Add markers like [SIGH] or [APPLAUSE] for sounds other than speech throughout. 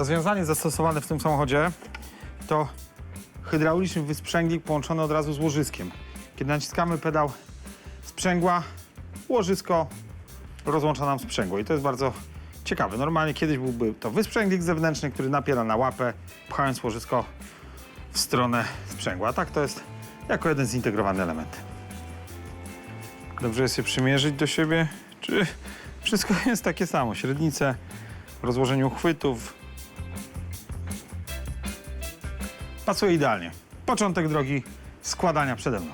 Rozwiązanie zastosowane w tym samochodzie to hydrauliczny wysprzęglik połączony od razu z łożyskiem. Kiedy naciskamy pedał sprzęgła, łożysko rozłącza nam sprzęgło i to jest bardzo ciekawe. Normalnie kiedyś byłby to wysprzęglik zewnętrzny, który napiera na łapę, pchając łożysko w stronę sprzęgła. A tak to jest jako jeden zintegrowany element. Dobrze jest je przymierzyć do siebie, czy wszystko [LAUGHS] jest takie samo? Średnice, rozłożenie uchwytów. Pasuje idealnie. Początek drogi składania przede mną.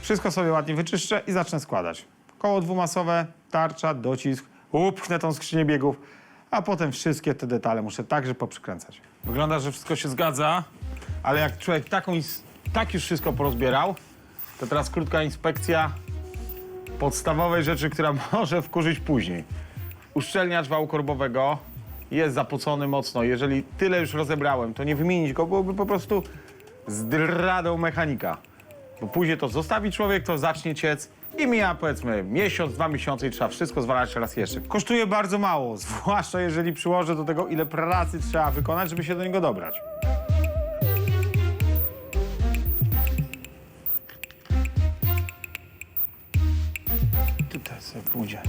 Wszystko sobie ładnie wyczyszczę i zacznę składać. Koło dwumasowe, tarcza, docisk, upchnę tą skrzynię biegów, a potem wszystkie te detale muszę także poprzykręcać. Wygląda, że wszystko się zgadza, ale jak człowiek taką, tak już wszystko porozbierał, to teraz krótka inspekcja podstawowej rzeczy, która [LAUGHS] może wkurzyć później. Uszczelniacz wału korbowego jest zapocony mocno. Jeżeli tyle już rozebrałem, to nie wymienić go byłoby po prostu zdradą mechanika. Bo później to zostawi człowiek, to zacznie ciec i mija powiedzmy miesiąc, dwa miesiące i trzeba wszystko zwalać raz jeszcze. Kosztuje bardzo mało, [LAUGHS] zwłaszcza jeżeli przyłożę do tego, ile pracy trzeba wykonać, żeby się do niego dobrać. Tutaj sobie pójdzie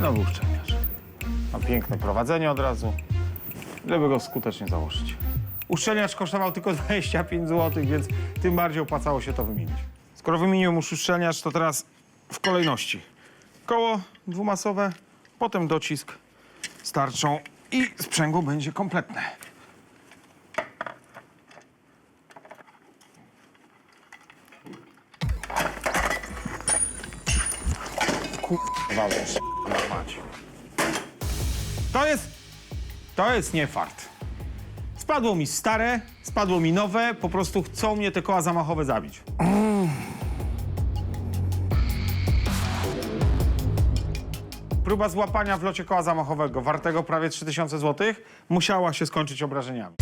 nowy uszczelniacz. Ma piękne prowadzenie od razu, żeby go skutecznie założyć. Uszczelniacz kosztował tylko [LAUGHS] 25 zł, więc tym bardziej opłacało się to wymienić. Skoro wymieniłem już uszczelniacz, to teraz w kolejności. Koło dwumasowe, potem docisk z tarczą i sprzęgło będzie kompletne. Kurwa, mać. To jest... To jest nie fart. Spadło mi stare, spadło mi nowe, po prostu chcą mnie te koła zamachowe zabić. Próba złapania w locie koła zamachowego, wartego prawie 3000 zł, musiała się skończyć obrażeniami.